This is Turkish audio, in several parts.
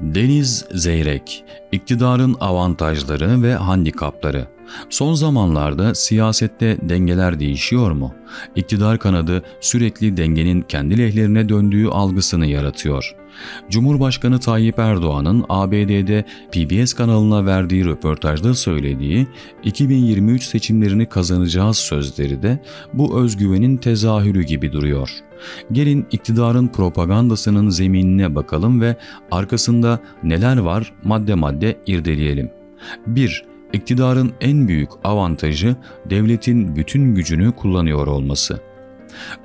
Deniz Zeyrek, iktidarın avantajları ve handikapları. Son zamanlarda siyasette dengeler değişiyor mu? İktidar kanadı sürekli dengenin kendi lehlerine döndüğü algısını yaratıyor. Cumhurbaşkanı Tayyip Erdoğan'ın ABD'de PBS kanalına verdiği röportajda söylediği 2023 seçimlerini kazanacağız sözleri de bu özgüvenin tezahürü gibi duruyor. Gelin iktidarın propagandasının zeminine bakalım ve arkasında neler var madde madde irdeleyelim. 1. İktidarın en büyük avantajı devletin bütün gücünü kullanıyor olması.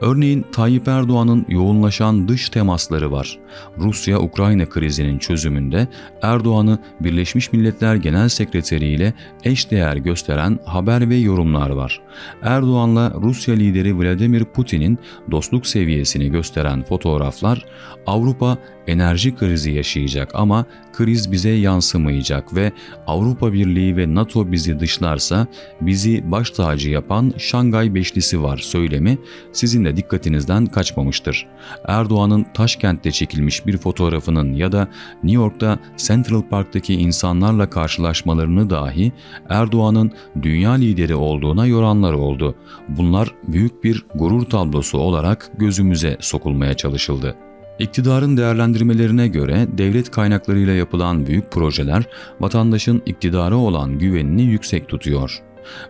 Örneğin Tayyip Erdoğan'ın yoğunlaşan dış temasları var. Rusya-Ukrayna krizinin çözümünde Erdoğan'ı Birleşmiş Milletler Genel Sekreteri ile eşdeğer gösteren haber ve yorumlar var. Erdoğan'la Rusya lideri Vladimir Putin'in dostluk seviyesini gösteren fotoğraflar Avrupa enerji krizi yaşayacak ama kriz bize yansımayacak ve Avrupa Birliği ve NATO bizi dışlarsa bizi baş tacı yapan Şangay Beşlisi var söylemi sizin de dikkatinizden kaçmamıştır. Erdoğan'ın Taşkent'te çekilmiş bir fotoğrafının ya da New York'ta Central Park'taki insanlarla karşılaşmalarını dahi Erdoğan'ın dünya lideri olduğuna yoranlar oldu. Bunlar büyük bir gurur tablosu olarak gözümüze sokulmaya çalışıldı. İktidarın değerlendirmelerine göre devlet kaynaklarıyla yapılan büyük projeler vatandaşın iktidara olan güvenini yüksek tutuyor.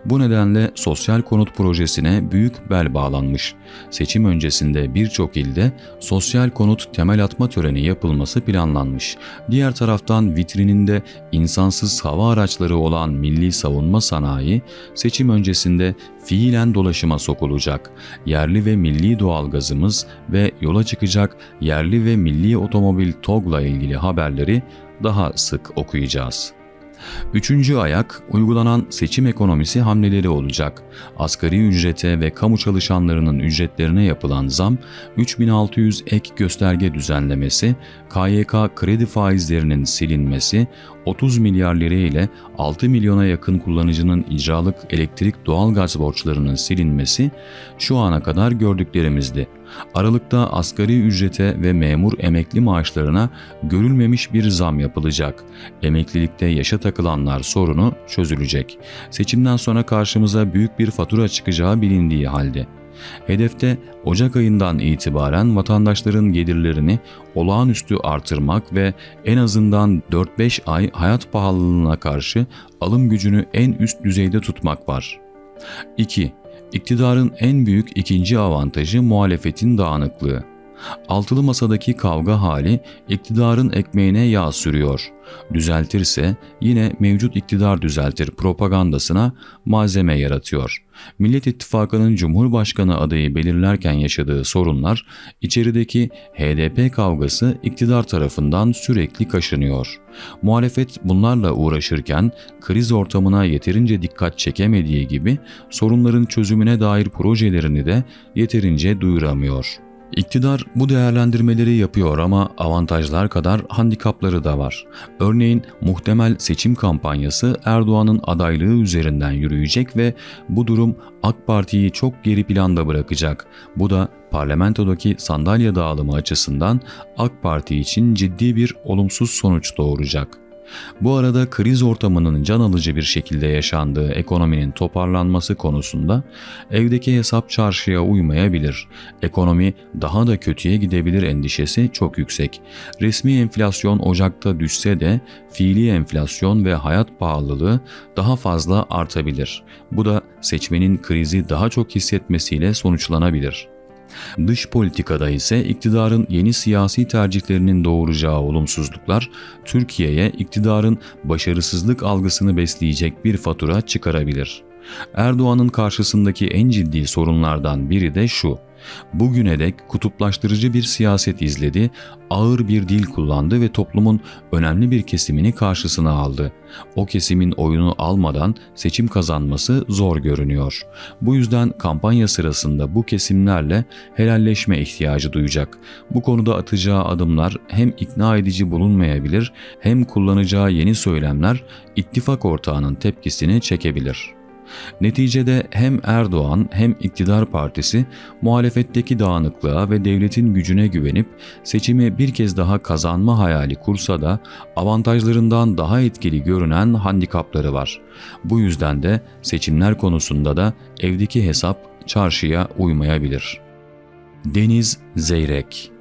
Bu nedenle sosyal konut projesine büyük bel bağlanmış. Seçim öncesinde birçok ilde sosyal konut temel atma töreni yapılması planlanmış. Diğer taraftan vitrininde insansız hava araçları olan milli savunma sanayi seçim öncesinde fiilen dolaşıma sokulacak. Yerli ve milli doğalgazımız ve yola çıkacak yerli ve milli otomobil TOG'la ilgili haberleri daha sık okuyacağız. Üçüncü ayak uygulanan seçim ekonomisi hamleleri olacak. Asgari ücrete ve kamu çalışanlarının ücretlerine yapılan zam, 3600 ek gösterge düzenlemesi, KYK kredi faizlerinin silinmesi, 30 milyar lira ile 6 milyona yakın kullanıcının icralık elektrik doğalgaz borçlarının silinmesi şu ana kadar gördüklerimizdi. Aralıkta asgari ücrete ve memur emekli maaşlarına görülmemiş bir zam yapılacak. Emeklilikte yaşa takılanlar sorunu çözülecek. Seçimden sonra karşımıza büyük bir fatura çıkacağı bilindiği halde. Hedefte Ocak ayından itibaren vatandaşların gelirlerini olağanüstü artırmak ve en azından 4-5 ay hayat pahalılığına karşı alım gücünü en üst düzeyde tutmak var. 2. İktidarın en büyük ikinci avantajı muhalefetin dağınıklığı. Altılı masadaki kavga hali iktidarın ekmeğine yağ sürüyor. Düzeltirse yine mevcut iktidar düzeltir propagandasına malzeme yaratıyor. Millet İttifakı'nın Cumhurbaşkanı adayı belirlerken yaşadığı sorunlar, içerideki HDP kavgası iktidar tarafından sürekli kaşınıyor. Muhalefet bunlarla uğraşırken kriz ortamına yeterince dikkat çekemediği gibi sorunların çözümüne dair projelerini de yeterince duyuramıyor. İktidar bu değerlendirmeleri yapıyor ama avantajlar kadar handikapları da var. Örneğin muhtemel seçim kampanyası Erdoğan'ın adaylığı üzerinden yürüyecek ve bu durum AK Parti'yi çok geri planda bırakacak. Bu da parlamentodaki sandalye dağılımı açısından AK Parti için ciddi bir olumsuz sonuç doğuracak. Bu arada kriz ortamının can alıcı bir şekilde yaşandığı ekonominin toparlanması konusunda evdeki hesap çarşıya uymayabilir. Ekonomi daha da kötüye gidebilir endişesi çok yüksek. Resmi enflasyon Ocak'ta düşse de fiili enflasyon ve hayat pahalılığı daha fazla artabilir. Bu da seçmenin krizi daha çok hissetmesiyle sonuçlanabilir. Dış politikada ise iktidarın yeni siyasi tercihlerinin doğuracağı olumsuzluklar Türkiye'ye iktidarın başarısızlık algısını besleyecek bir fatura çıkarabilir. Erdoğan'ın karşısındaki en ciddi sorunlardan biri de şu. Bugüne dek kutuplaştırıcı bir siyaset izledi, ağır bir dil kullandı ve toplumun önemli bir kesimini karşısına aldı. O kesimin oyunu almadan seçim kazanması zor görünüyor. Bu yüzden kampanya sırasında bu kesimlerle helalleşme ihtiyacı duyacak. Bu konuda atacağı adımlar hem ikna edici bulunmayabilir hem kullanacağı yeni söylemler ittifak ortağının tepkisini çekebilir. Neticede hem Erdoğan hem iktidar partisi muhalefetteki dağınıklığa ve devletin gücüne güvenip seçimi bir kez daha kazanma hayali kursa da avantajlarından daha etkili görünen handikapları var. Bu yüzden de seçimler konusunda da evdeki hesap çarşıya uymayabilir. Deniz Zeyrek